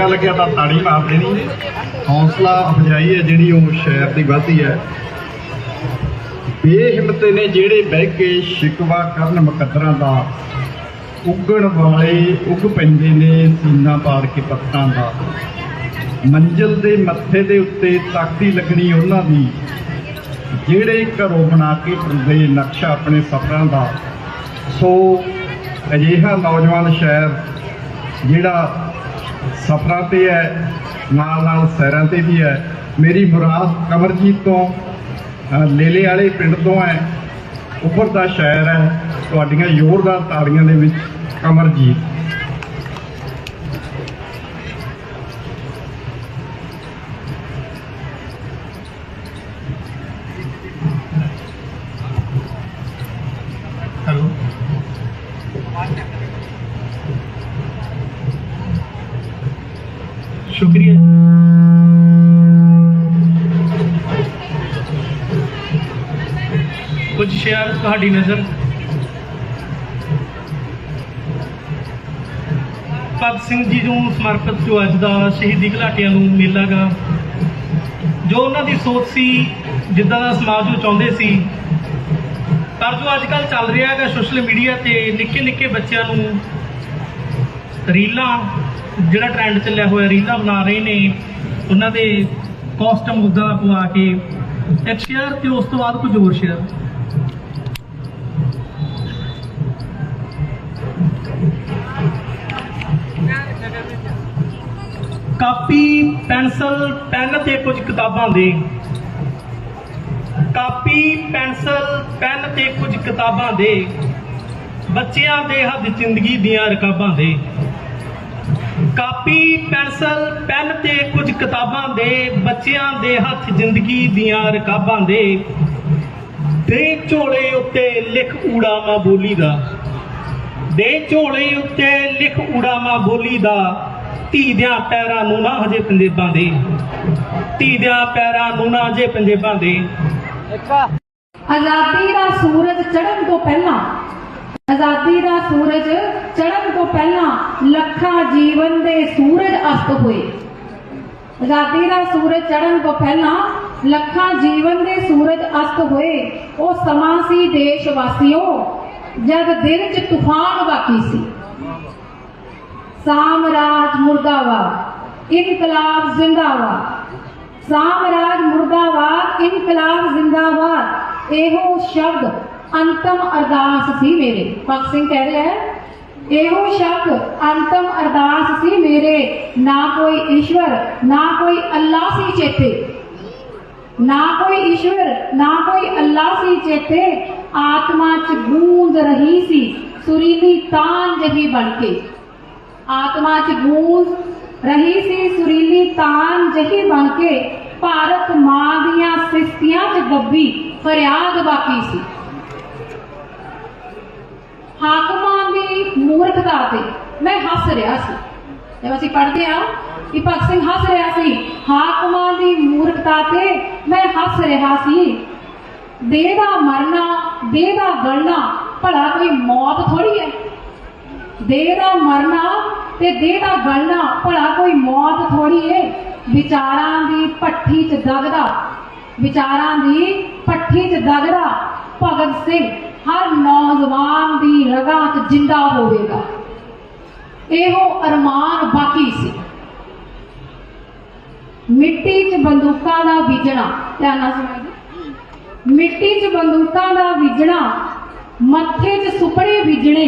ਚੰਗਾ ਲੱਗਿਆ ਤਾਂ ਤਾੜੀ ਮਾਰ ਦੇਣੀ। ਹੌਸਲਾ ਅਫਜਾਈ ਹੈ ਜਿਹੜੀ ਉਹ ਸ਼ਾਇਰ ਦੀ ਵਧਦੀ ਹੈ। ਬੇਹਿੰਮਤੇ ਨੇ ਜਿਹੜੇ ਬਹਿ ਕੇ ਸ਼ਿਕਵਾ ਕਰਨ ਮੁਕੱਦਰਾਂ ਦਾ, ਉੱਗਣ ਵਾਲੇ ਉੱਗ ਪੈਂਦੇ ਨੇ ਸੀਨਾ ਪਾੜ ਕੇ ਪੱਤਾਂ ਦਾ। ਮੰਜ਼ਿਲ ਦੇ ਮੱਥੇ ਦੇ ਉੱਤੇ ਤਾਕਤੀ ਲੱਗਣੀ ਉਹਨਾਂ ਦੀ। ਜਿਹੜੇ ਘਰੋਂ ਬਣਾ ਕੇ ਤੁਰਦੇ ਨਕਸ਼ਾ ਆਪਣੇ ਸਫ਼ਰਾਂ ਦਾ। ਸੋ ਅਜਿਹਾ ਨੌਜਵਾਨ ਸ਼ਾਇਰ ਜਿਹੜਾ ਸਫ਼ਰਾਂ ਤੇ ਹੈ, ਨਾਲ ਨਾਲ ਸੈਰਾਂ ਤੇ ਵੀ ਹੈ। ਮੇਰੀ ਮੁਰਾਦ ਕਮਰਜੀਤ ਤੋਂ ਲੇਲੇ ਵਾਲੇ ਪਿੰਡ ਤੋਂ ਹੈ। ਉੱਪਰ ਦਾ ਸ਼ਾਇਰ ਹੈ, ਤੁਹਾਡੀਆਂ ਜ਼ੋਰਦਾਰ ਤਾੜੀਆਂ ਦੇ ਵਿੱਚ ਕਮਰਜੀਤ ਹੈਲੋ ਸ਼ੁਕਰੀਆ। ਕੁਝ ਸ਼ੇਅਰ ਤੁਹਾਡੀ ਨਜ਼ਰ। ਭਗਤ ਸਿੰਘ ਜੀ ਨੂੰ ਸਮਰਪਿਤ ਜੋ ਅੱਜ ਦਾ ਸ਼ਹੀਦੀ ਘਲਾਟੀਆਂ ਨੂੰ ਮੇਲਾ ਗਾ, ਜੋ ਉਹਨਾਂ ਦੀ ਸੋਚ ਸੀ, ਜਿੱਦਾਂ ਦਾ ਸਮਾਜ ਉਹ ਚਾਹੁੰਦੇ ਸੀ। ਪਰ ਜੋ ਅੱਜ ਕੱਲ ਚੱਲ ਰਿਹਾ ਹੈਗਾ ਸੋਸ਼ਲ ਮੀਡੀਆ ਤੇ ਨਿੱਕੇ ਨਿੱਕੇ ਬੱਚਿਆਂ ਨੂੰ ਰੀਲਾਂ ਜਿਹੜਾ ਟ੍ਰੈਂਡ ਚੱਲਿਆ ਹੋਇਆ, ਰੀਲਾਂ ਬਣਾ ਰਹੇ ਨੇ, ਉਹਨਾਂ ਦੇ ਕਾਸਟਮ ਉਦਾਂ ਦਾ ਪਵਾ ਕੇ, ਇੱਕ ਸ਼ੇਅਰ ਤੇ ਉਸ ਤੋਂ ਬਾਅਦ ਕੁਝ ਹੋਰ ਸ਼ੇਅਰ ਕਾਪੀ, ਪੈਨਸਲ, ਪੈਨ ਤੇ ਕੁਝ ਕਿਤਾਬਾਂ ਦੇ। ਕਾਪੀ, ਪੈਨਸਲ, ਪੈਨ ਤੇ ਕੁਝ ਕਿਤਾਬਾਂ ਦੇ। ਬੱਚਿਆਂ ਦੇ ਹੱਦ ਜ਼ਿੰਦਗੀ ਦੀਆਂ ਰਕਾਬਾਂ ਦੇ। ਕਾਪੀ, ਪੈਨਸਲ, ਪੈਨ ਤੇ ਕੁਝ ਕਿਤਾਬਾਂ ਦੇ ਬੱਚਿਆਂ ਦੇ ਹੱਥ ਜ਼ਿੰਦਗੀ ਦੀਆਂ ਰਕਾਬਾਂ ਦੇ ਦੇ ਝੋਲੇ ਉੱਤੇ ਲਿਖ ਊੜਾਵਾ ਬੋਲੀ ਦਾ, ਦੇ ਝੋਲੇ ਉੱਤੇ ਲਿਖ ਊੜਾਵਾ ਬੋਲੀ ਦਾ, ਧੀ ਦਿਆਂ ਪੈਰਾਂ ਨੂੰ ਨਾ ਹਜੇ ਪੰਜੇਬਾਂ ਦੇ, ਧੀ ਦਿਆਂ ਪੈਰਾਂ ਨੂੰ ਨਾ ਹਜੇ ਪੰਜੇਬਾਂ ਦੇ। ਆਜ਼ਾਦੀ ਦਾ ਸੂਰਜ ਚੜ੍ਹਨ ਤੋਂ ਪਹਿਲਾਂ, ਆਜ਼ਾਦੀ ਦਾ ਸੂਰਜ ਚੜਨ ਤੋਂ ਪਹਿਲਾਂ ਲੱਖਾਂ ਜੀਵਨ ਦੇ ਸੂਰਜ ਅਸਤ ਹੋਏ। ਆਜ਼ਾਦੀ ਦਾ ਸੂਰਜ ਚੜ੍ਹਨ ਤੋਂ ਪਹਿਲਾਂ ਲੱਖਾਂ ਜੀਵਨ ਦੇ ਸੂਰਜ ਅਸਤ ਹੋਏ। ਉਹ ਸਮਾਂ ਸੀ ਦੇਸ਼ ਵਾਸੀਓ ਜਦ ਦਿਲ 'ਚ ਤੂਫਾਨ ਬਾਕੀ ਸੀ। ਸਾਮਰਾਜ ਮੁਰਦਾਬਾਦ, ਇਨਕਲਾਬ ਜ਼ਿੰਦਾਬਾਦ। ਸਾਮਰਾਜ ਮੁਰਦਾਬਾਦ, ਇਨਕਲਾਬ ਜ਼ਿੰਦਾਬਾਦ। ਇਹੋ ਸ਼ਬਦ ਅੰਤਮ ਅਰਦਾਸ ਸੀ ਮੇਰੇ। ਭਗਤ ਸਿੰਘ ਕਹਿ ਰਿਹਾ ਹੈ ਇਹੋ ਸ਼ਬਦ ਅੰਤਮ ਅਰਦਾਸ ਸੀ ਮੇਰੇ। ਨਾ ਕੋਈ ਈਸ਼ਵਰ, ਨਾ ਕੋਈ ਅੱਲਾ ਸੀ ਚੇਤੇ। ਨਾ ਕੋਈ ਈਸ਼ਵਰ, ਨਾ ਕੋਈ ਅੱਲਾ ਸੀ ਚੇਤੇ। ਆਤਮਾ ਚ ਗੂੰਜ ਰਹੀ ਸੀ, ਸੁਰੀਲੀ ਤਾਨ ਜਹੀ ਬਣ ਕੇ। ਆਤਮਾ ਚ ਗੂੰਜ ਰਹੀ ਸੀ, ਸੁਰੀਲੀ ਤਾਨ ਜਹੀ ਬਣ ਕੇ। ਭਾਰਤ ਮਾਂ ਦੀਆਂ ਸਿਸਤੀਆਂ ਚ ਗੱਬੀ, ਫਰਿਆਦ ਬਾਕੀ ਸੀ। ਹਾਕਮਾਂ ਦੀ ਮੂਰਖਤਾ ਤੇ ਮੈਂ ਹੱਸ ਰਿਹਾ ਸੀ। ਜਦ ਅਸੀਂ ਪੜ੍ਹਦੇ ਆ ਕਿ ਭਗਤ ਸਿੰਘ ਹੱਸ ਰਿਹਾ ਸੀ, ਹਾਕਮਾਂ ਦੀ ਮੂਰਖਤਾ ਤੇ ਮੈਂ ਹੱਸ ਰਿਹਾ ਸੀ। ਦੇਹ ਦਾ ਮਰਨਾ, ਦੇਹ ਦਾ ਗਲਣਾ, ਭਲਾ ਕੋਈ ਮੌਤ ਥੋੜੀ ਹੈ। ਦੇਹ ਦਾ ਮਰਨਾ ਤੇ ਦੇਹ ਦਾ ਗਲਣਾ, ਭਲਾ ਕੋਈ ਮੌਤ ਥੋੜੀ ਏ ਵਿਚਾਰਾਂ ਦੀ ਭੱਠੀ 'ਚ ਦਗਦਾ, ਵਿਚਾਰਾਂ ਦੀ ਭੱਠੀ 'ਚ ਦਗਦਾ ਭਗਤ ਸਿੰਘ। ਹਰ ਨੌਜਵਾਨ ਦੀ ਰਗਾਂ 'ਚ ਜਿੰਦਾ ਹੋਵੇਗਾ। ਇਹੋ ਅਰਮਾਨ ਬਾਕੀ ਸੀ। ਮਿੱਟੀ 'ਚ ਬੰਦੂਕਾਂ ਦਾ ਵਿਜਣਾ ਧਿਆਨ ਨਾਲ ਸੁਣਿਓ ਮਿੱਟੀ 'ਚ ਬੰਦੂਕਾਂ ਦਾ ਵਿਜਣਾ ਮੱਥੇ 'ਚ ਸੁਪੜੇ ਵਿਜਣੇ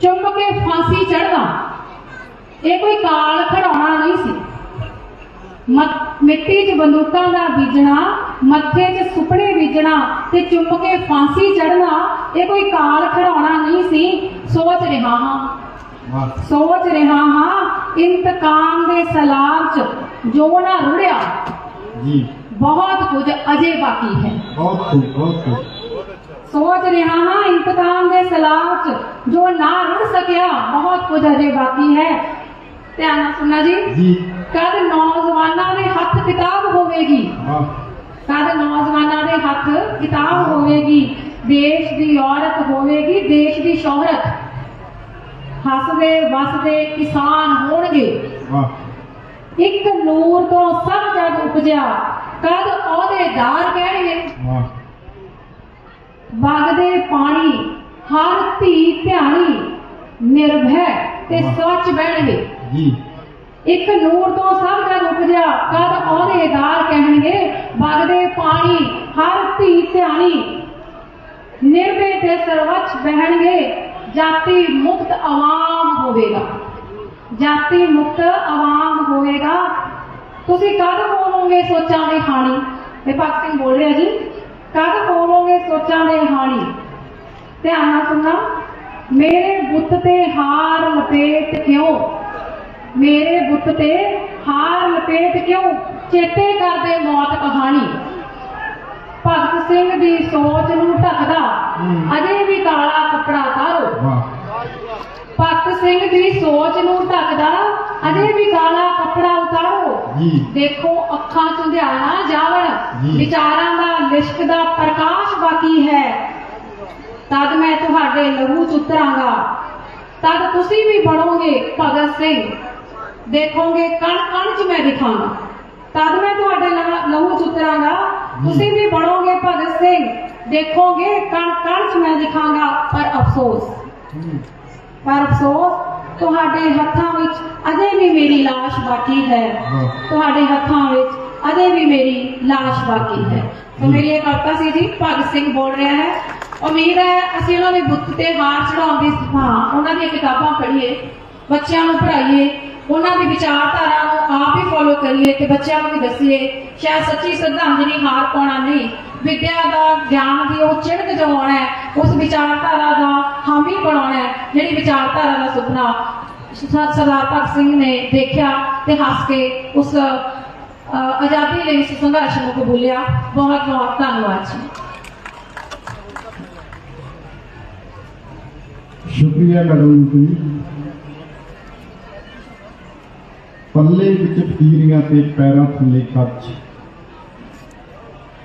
ਚੁੰਮ ਕੇ ਫਾਂਸੀ ਚੜਨਾ ਇਹ ਕੋਈ ਕਾਲ ਖੜਾਉਣਾ ਨਹੀਂ ਸੀ। ਮਿੱਟੀ 'ਚ ਬੰਦੂਕਾਂ ਦਾ ਬੀਜਣਾ ਮੱਥੇ 'ਚ ਸੁਪੜੇ ਬੀਜਣਾ ਤੇ ਚੁੰਮ ਕੇ ਫਾਂਸੀ ਚੜ੍ਹਨਾ ਇਹ ਕੋਈ ਕਾਲ ਖੜਾਉਣਾ ਨਹੀਂ ਸੀ। ਸੋਚ ਰਿਹਾ ਹਾਂ। ਸੋਚ ਰਿਹਾ ਹਾਂ ਇੰਤਕਾਮ ਦੇ ਸਲਾਬ 'ਚ ਜੋ ਨਾ ਰੁੜਿਆ। ਜੀ। ਬਹੁਤ ਕੁਝ ਅਜੇ ਬਾਕੀ ਹੈ। ਬਹੁਤ ਖੂਬ ਬਹੁਤ ਖੂਬ ਸੋਚ ਰਿਹਾ ਹਾਂ ਇੰਤਕਾਮ ਦੇ ਸਲਾਹ ਚ ਜੋ ਨਾ ਰੁੜ ਸਕਿਆ ਬਹੁਤ ਕੁਝ ਅਜੇ ਬਾਕੀ ਹੈ। ਧਿਆਨ ਨਾਲ ਸੁਣਨਾ ਜੀ। ਜੀ। ਕਦ ਨੌਜਵਾਨਾਂ ਦੇ ਹੱਥ ਕਿਤਾਬ ਹੋਵੇਗੀ। ਵਾਹ। ਕਦ ਨੌਜਵਾਨਾਂ ਦੇ ਹੱਥ ਕਿਤਾਬ ਹੋਵੇਗੀ ਦੇਸ਼ ਦੀ ਔਰਤ ਹੋਵੇਗੀ ਦੇਸ਼ ਦੀ ਸ਼ੋਹਰਤ। ਹੱਸਦੇ ਵਸਦੇ ਕਿਸਾਨ ਹੋਣਗੇ। ਵਾਹ। ਇੱਕ ਨੂਰ ਤੋਂ ਸਭ ਜਗ ਉਪਜਿਆ ਕਦ ਅਹੁਦੇਦਾਰ ਕਹਿਣਗੇ? ਵਾਹ। ਵਗਦੇ ਪਾਣੀ ਹਰ ਧੀ ਧਿਆਣੀ ਨਿਰਭੈ ਤੇ ਸੱਚ ਬਹਿਣਗੇ। ਜੀ। ਇੱਕ ਨੂਰ ਤੋਂ ਸਭ ਜਗ ਉਪਜਿਆ ਅਹੁਦੇਦਾਰ ਵਗਦੇ ਪਾਣੀ, ਹਰ ਧੀ ਧਿਆਣੀ ਨਿਰਭੈ ਤੇ ਸਰਵੱਚ ਬਹਿਣਗੇ। ਜਾਤੀ ਮੁਕਤ ਆਵਾਮ ਹੋਵੇਗਾ। ਜਾਤੀ ਮੁਕਤ ਆਵਾਮ ਹੋਵੇਗਾ। ਤੁਸੀਂ ਕਦ ਹੋਵੋਗੇ ਸੋਚਾਂ ਦੇ ਹਾਣੀ? ਵਿਪਕ ਸਿੰਘ ਬੋਲ ਰਿਹਾ ਜੀ। ਕਦ ਹੋਵੋਗੇ ਸੋਚਾਂ ਦੇ ਹਾਣੀ? ਧਿਆਨ ਨਾਲ ਸੁਣਨਾ। ਮੇਰੇ ਬੁੱਤ ਤੇ ਹਾਰ ਲਪੇਟ ਕਿਉਂ? ਮੇਰੇ ਬੁੱਤ ਤੇ ਹਾਰ ਲਪੇਟ ਕਿਉਂ? ਚੇਤੇ ਕਰਦੇ ਮੌਤ ਕਹਾਣੀ। ਭਗਤ ਸਿੰਘ ਦੀ ਸੋਚ ਨੂੰ ਢੱਕਦਾ। ਅਜੇ ਵੀ ਕਾਲਾ ਕੱਪੜਾ ਤਾਰੋ ਭਗਤ ਸਿੰਘ ਦੀ ਸੋਚ ਨੂੰ ਢੱਕਦਾ ਅਜੇ ਵੀ ਕਾਲਾ ਕੱਪੜਾ ਉਤਾਰੋ। ਦੇਖੋ ਅੱਖਾਂ ਚੁੰਧਿਆਣਾ ਜਾਵਣ। ਵਿਚਾਰਾਂ ਦਾ ਲਿਸ਼ਕ ਦਾ ਪ੍ਰਕਾਸ਼ ਬਾਕੀ ਹੈ। ਤਦ ਮੈਂ ਤੁਹਾਡੇ ਲਹੂ ਚ ਉਤਰਾਂਗਾ ਤਦ ਤੁਸੀਂ ਵੀ ਬਣੋਗੇ ਭਗਤ ਸਿੰਘ। ਦੇਖੋਗੇ ਕਣ ਕਣ ਚ ਮੈਂ ਦਿਖਾਂਗਾ। ਤਦ ਮੈਂ ਤੁਹਾਡੇ ਲਹ- ਲਹੂ ਚ ਉਤਰਾਂਗਾ ਤੁਸੀਂ ਵੀ ਬਣੋਗੇ ਭਗਤ ਸਿੰਘ। ਦੇਖੋਗੇ ਕਣ ਕਣ ਚ ਮੈਂ ਦਿਖਾਂਗਾ ਪਰ ਅਫਸੋਸ। ਪਰ ਅਫਸੋਸ ਤੁਹਾਡੇ ਹੱਥਾਂ ਵਿੱਚ ਅਜੇ ਵੀ ਮੇਰੀ ਲਾਸ਼ ਬਾਕੀ ਹੈ। ਤੁਹਾਡੇ ਹੱਥਾਂ ਵਿੱਚ ਅਜੇ ਵੀ ਮੇਰੀ ਲਾਸ਼ ਬਾਕੀ ਹੈ। ਤਾਂ ਮੇਰੀ ਇਹ ਕਵਿਤਾ ਸੀ ਜੀ ਭਗਤ ਸਿੰਘ ਬੋਲ ਰਿਹਾ ਹੈ। ਉਮੀਦ ਹੈ ਅਸੀਂ ਉਹਨਾਂ ਦੇ ਬੁੱਤ ਤੇ ਹਾਰ ਚੜਾਉਣ ਦੀ ਹਾਂ ਉਹਨਾਂ ਦੀਆਂ ਕਿਤਾਬਾਂ ਪੜ੍ਹੀਏ ਬੱਚਿਆਂ ਨੂੰ ਪੜ੍ਹਾਈਏ। ਉਹਨਾਂ ਦੀ ਵਿਚਾਰਧਾਰਾ ਨੂੰ ਆਪ ਹੀ ਫੋਲੋ ਕਰੀਏ ਤੇ ਬੱਚਿਆਂ ਨੂੰ ਵੀ ਦੱਸੀਏ, ਸ਼ਾਇਦ ਸੱਚੀ ਸ਼ਰਧਾਂਜਲੀ ਹਾਰ ਪਾਉਣਾ ਨਹੀਂ। ਵਿਦਿਆ ਦਾ ਗਿਆਨ ਦੀ ਉਹ ਚਿੜਕ ਜਗਾਉਣਾ ਹੈ, ਉਸ ਵਿਚਾਰਧਾਰਾ ਦਾ ਹਾਮੀ ਬਣਾਉਣਾ ਹੈ, ਜਿਹੜੀ ਵਿਚਾਰਧਾਰਾ ਦਾ ਸੁਪਨਾ ਸਰਦਾਰ ਭਗਤ ਸਿੰਘ ਨੇ ਦੇਖਿਆ ਤੇ ਹੱਸ ਕੇ ਉਸ ਆਜ਼ਾਦੀ ਲਈ ਸੰਘਰਸ਼ ਨੂੰ ਕਬੂਲਿਆ। ਬਹੁਤ ਬਹੁਤ ਧੰਨਵਾਦ ਜੀ। ਸ਼ੁਕਰੀਆ ਮੈਡਮ ਜੀ। ਪੱਲੇ ਵਿੱਚ ਫਕੀਰੀਆਂ ਤੇ ਪੈਰਾਂ ਥੱਲੇ ਕੱਚ।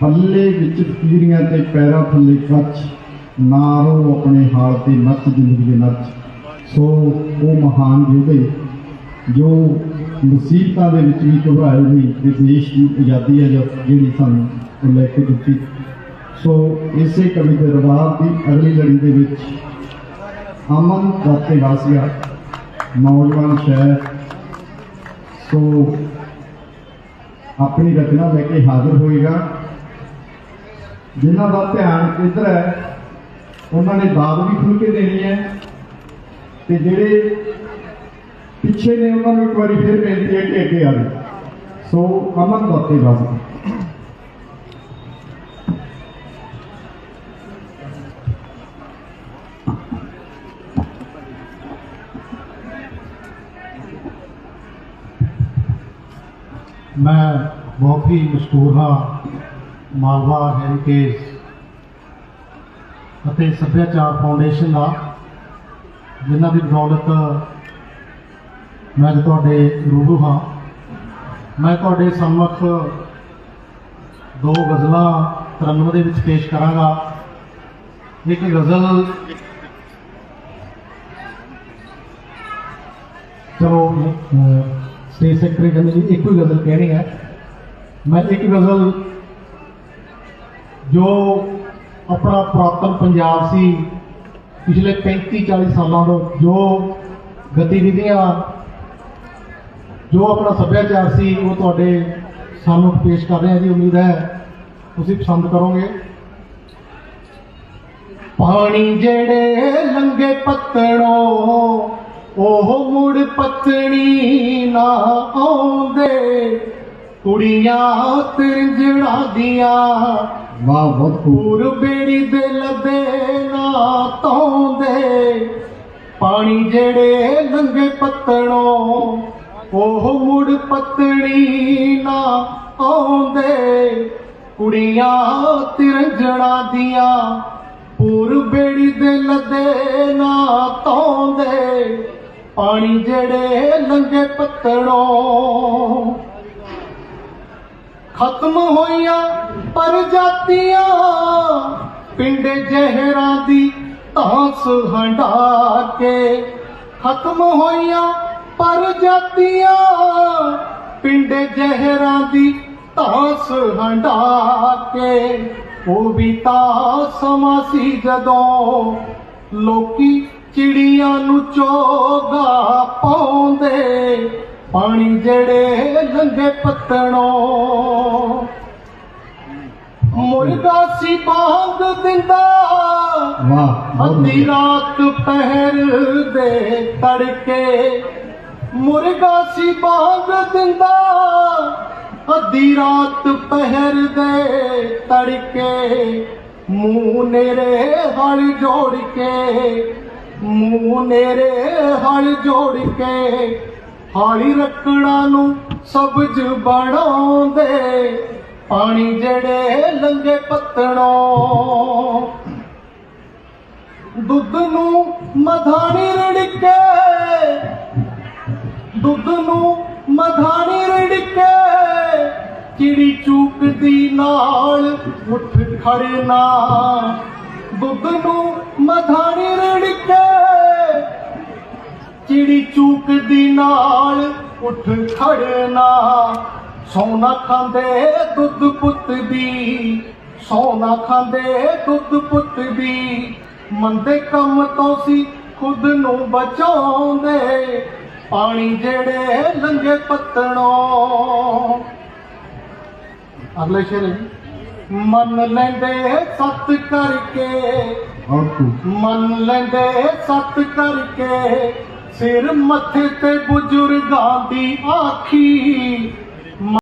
ਪੱਲੇ ਵਿੱਚ ਫਕੀਰੀਆਂ ਤੇ ਪੈਰਾਂ ਥੱਲੇ ਕੱਚ। ਨਾਰੋ ਆਪਣੇ ਹਾਲ ਤੇ ਨੱਚ ਜ਼ਿੰਦਗੀ ਦੇ ਨੱਚ। ਸੋ ਉਹ ਮਹਾਨ ਯੋਧੇ ਜੋ ਮੁਸੀਬਤਾਂ ਦੇ ਵਿੱਚ ਵੀ ਘਬਰਾਏ ਨਹੀਂ ਤੇ ਦੇਸ਼ ਦੀ ਆਜ਼ਾਦੀ ਹੈ ਜਿਹੜੀ ਸਾਨੂੰ ਉਹ ਲੈ ਕੇ ਦਿੱਤੀ। ਸੋ ਇਸੇ ਕਵੀ ਦੇ ਰਵਾਬ ਦੀ ਅਗਲੀ ਲੜੀ ਦੇ ਵਿੱਚ ਅਮਨ ਦਾਤੇ ਵਾਸੀਆ ਨੌਜਵਾਨ ਸ਼ਹਿਰ ਸੋ ਆਪਣੀ ਰਚਨਾ ਲੈ ਕੇ ਹਾਜ਼ਰ ਹੋਏਗਾ। ਜਿਨ੍ਹਾਂ ਦਾ ਧਿਆਨ ਇੱਧਰ ਹੈ, ਉਹਨਾਂ ਨੇ ਦਾਦ ਵੀ ਖੁੱਲ ਕੇ ਦੇਣੀ ਹੈ ਤੇ ਜਿਹੜੇ ਪਿੱਛੇ ਨੇ, ਉਹਨਾਂ ਨੂੰ ਇੱਕ ਵਾਰੀ ਫਿਰ ਬੇਨਤੀ ਹੈ ਕਿ ਅੱਗੇ ਆਵੇ। ਸੋ ਅਮਨ ਦਾਤੇ ਵਾਸੀਆ ਮੈਂ ਬਹੁਤ ਹੀ ਮਸ਼ਹੂਰ ਹਾਂ, ਮਾਲਵਾ ਹੈਰੀਟੇਜ ਅਤੇ ਸੱਭਿਆਚਾਰ ਫਾਊਂਡੇਸ਼ਨ ਦਾ, ਜਿਨ੍ਹਾਂ ਦੀ ਬਦੌਲਤ ਮੈਂ ਤੁਹਾਡੇ ਰੂਬਰੂ ਹਾਂ। ਮੈਂ ਤੁਹਾਡੇ ਸਾਹਮਣੇ ਦੋ ਗਜ਼ਲਾਂ ਤਰੰਗਮ ਦੇ ਵਿੱਚ ਪੇਸ਼ ਕਰਾਂਗਾ। ਇੱਕ ਗਜ਼ਲ ਚਲੋ ਸਟੇਟ ਸੈਕਟਰੀ ਕਹਿੰਦੇ ਜੀ, ਇੱਕੋ ਹੀ ਗਜ਼ਲ ਕਹਿਣੀ ਹੈ। ਮੈਂ ਇੱਕ ਗਜ਼ਲ ਜੋ ਆਪਣਾ ਪੁਰਾਤਨ ਪੰਜਾਬ ਸੀ, ਪਿਛਲੇ 35 40 ਸਾਲਾਂ ਤੋਂ ਜੋ ਗਤੀਵਿਧੀਆਂ, ਜੋ ਆਪਣਾ ਸੱਭਿਆਚਾਰ ਸੀ, ਉਹ ਤੁਹਾਡੇ ਸਾਨੂੰ ਪੇਸ਼ ਕਰ ਰਹੇ ਹਾਂ ਜੀ। ਉਮੀਦ ਹੈ ਤੁਸੀਂ ਪਸੰਦ ਕਰੋਗੇ। ਪਾਣੀ ਜਿਹੜੇ ਲੰਗੇ ਪੱਤਣੋਂ ਉਹ ਮੁੜ ਪਤਣੀ ਨਾ ਆਉਂਦੇ। ਕੁੜੀਆਂ ਤਿਰਜੜਾ ਦੀਆਂ ਵਾਹ ਬਹੁਤ ਪੂਰ ਬੇੜੀ ਦੇ ਲੱਦੇ ਨਾ ਤੌਂਦੇ ਪਾਣੀ ਜਿਹੜੇ ਲੰਗੇ ਪੱਤਣੋਂ ਉਹ ਮੁੜ ਪਤਣੀ ਨਾ ਆਉਂਦੇ। ਕੁੜੀਆਂ ਤਿਰੰਜਣਾ ਦੀਆਂ ਪੂਰ ਬੇੜੀ ਦੇ ਲੱਦੇ ਨਾ ਤੌਂਦੇ ਪਾਣੀ ਜਿਹੜੇ ਲੰਗੇ ਪੱਤਣੋਂ। ਖਤਮ ਹੋਈਆਂ ਪਰਜਾਤੀਆਂ, ਪਿੰਡ ਜ਼ਹਿਰਾਂ ਦੀ ਧਾਂਸ ਹੰਡਾ ਕੇ। ਖਤਮ ਹੋਈਆਂ ਪਰਜਾਤੀਆਂ, ਪਿੰਡ ਜ਼ਹਿਰਾਂ ਦੀ ਧਾਂਸ ਹੰਡਾ ਕੇ। ਉਹ ਵੀ ਤਾਂ ਸਮਾਂ ਸੀ ਜਦੋਂ ਲੋਕੀ ਚਿੜੀਆਂ ਨੂੰ ਚੋਗਾ ਪਾਉਂਦੇ ਪਾਣੀ ਜਿਹੜੇ ਲੰਗੇ ਪੱਤਣੋਂ। ਮੁਰਗਾ ਸੀ ਬਾਗ ਦਿੰਦਾ ਵਾਹ ਅੱਧੀ ਰਾਤ ਪਹਿਰ ਦੇ ਤੜਕੇ। ਮੁਰਗਾ ਸੀ ਬਾਗ ਦਿੰਦਾ ਅੱਧੀ ਰਾਤ ਪਹਿਰ ਦੇ ਤੜਕੇ। ਮੂੰਹ ਨੇਰੇ ਹਲ ਜੋੜ ਕੇ ਮੂੰਹ ਨੇਰੇ ਹਲ ਜੋੜ ਕੇ ਹਾਲੀ ਰੱਖਣਾ ਨੂੰ ਸਬਜ ਬਣਾਉਂਦੇ ਪਾਣੀ ਜਿਹੜੇ ਲੰਗੇ ਪੱਤਣੋਂ। ਦੁੱਧ ਨੂੰ ਮਧਾਣੀ ਰੜਕੇ। ਦੁੱਧ ਨੂੰ ਮਧਾਣੀ ਰੜਕੇ। ਚਿੜੀ ਚੂਕਦੀ ਨਾਲ ਉੱਠ ਖੜਨਾ। ਉੱਠ ਖੜਨਾ ਸੋਨਾ ਖਾਂਦੇ ਦੁੱਧ ਪੁੱਤ ਦੀ ਸੋਨਾ ਖਾਂਦੇ ਦੁੱਧ ਪੁੱਤ ਦੀ। ਮੰਦੇ ਕੰਮ ਤੋਂ ਸੀ ਖੁਦ ਨੂੰ ਬਚਾਉਂਦੇ ਪਾਣੀ ਜਿਹੜੇ ਲੰਗੇ ਪੱਤਣੋਂ। ਅਗਲੇ ਸ਼ੇਰ। ਮੰਨ ਲੈਂਦੇ ਸਤ ਕਰਕੇ। ਮੰਨ ਲੈਂਦੇ ਸਤ ਕਰਕੇ। ਸਿਰ ਮੱਥੇ ਤੇ ਬਜ਼ੁਰਗਾਂ ਦੀ ਆਖੀ।